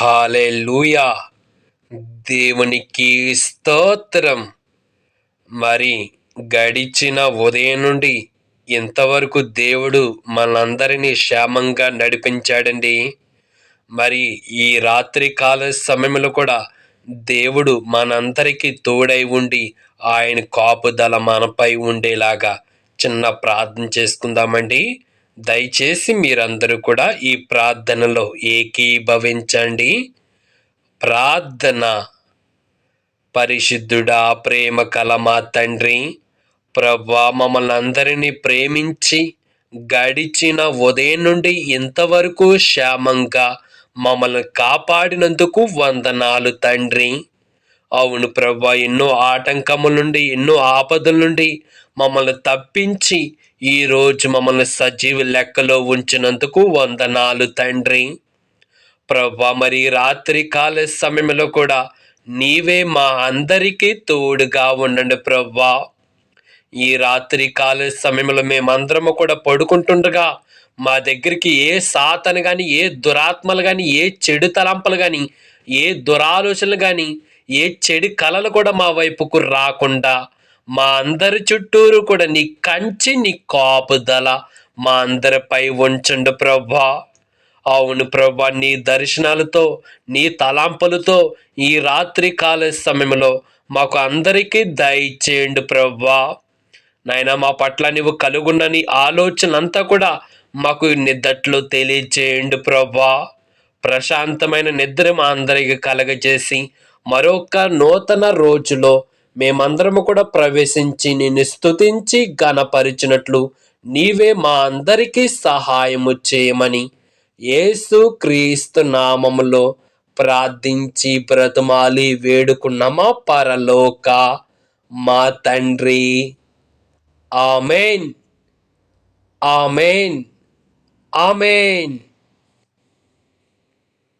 Hallelujah దేవునికి స్తోత్రం. మరి గడిచిన ఉదయం నుండి ఇంతవరకు దేవుడు మనందరినీ క్షేమంగా నడిపించాడండి. మరి ఈ రాత్రి కాల సమయంలో కూడా దేవుడు మనందరికీ తోడై ఉండి ఆయన కాపుదల మనపై ఉండేలాగా చిన్న ప్రార్థన చేసుకుందామండి. దయచేసి మీరందరూ కూడా ఈ ప్రార్థనలో ఏకీభవించండి. ప్రార్థన పరిశుద్ధుడా ప్రేమ కల మా తండ్రి ప్రభా మమ్మల్ని అందరినీ ప్రేమించి గడిచిన ఉదయం నుండి ఇంతవరకు క్షేమంగా మమ్మల్ని కాపాడినందుకు వందనాలు తండ్రి. అవును ప్రభా ఎన్నో ఆటంకముల నుండి ఎన్నో ఆపదల నుండి మమ్మల్ని తప్పించి ఈరోజు మమ్మల్ని సజీవ లెక్కలో ఉంచినందుకు వందనాలు తండ్రి. ప్రభా మరి రాత్రి కాల సమయంలో కూడా నీవే మా అందరికీ తోడుగా ఉండండి ప్రవ్వా ఈ రాత్రి కాల సమయంలో మేమందరము కూడా పడుకుంటుండగా మా దగ్గరికి ఏ సాతను కానీ ఏ దురాత్మలు కానీ ఏ చెడు తలంపలు కానీ ఏ దురాలోచనలు కానీ ఏ చెడు కళలు కూడా మా వైపుకు రాకుండా మా అందరి చుట్టూరు కూడా నీ కంచి నీ కాపుదల మా అందరిపై ఉంచండు ప్రభా. అవును ప్రభా నీ దర్శనాలతో నీ తలాంపులతో ఈ రాత్రి కాల సమయంలో మాకు అందరికీ దయచేయండి ప్రభా. నాయన మా పట్ల నువ్వు కలుగున్న నీ ఆలోచన అంతా కూడా మాకు నిద్దట్లో తెలియచేయండి ప్రభా. ప్రశాంతమైన నిద్ర మా అందరికి కలగజేసి మరొక నూతన రోజులో మేమందరము కూడా ప్రవేశించి నిన్ను స్తుతించి గణపరిచినట్లు నీవే మా అందరికీ సహాయము చేయమని యేసు క్రీస్తు నామములో ప్రార్థించి బ్రతుమాలి వేడుకున్నమా పరలోక మా తండ్రి. ఆమెన్. ఆమెన్. ఆమెన్.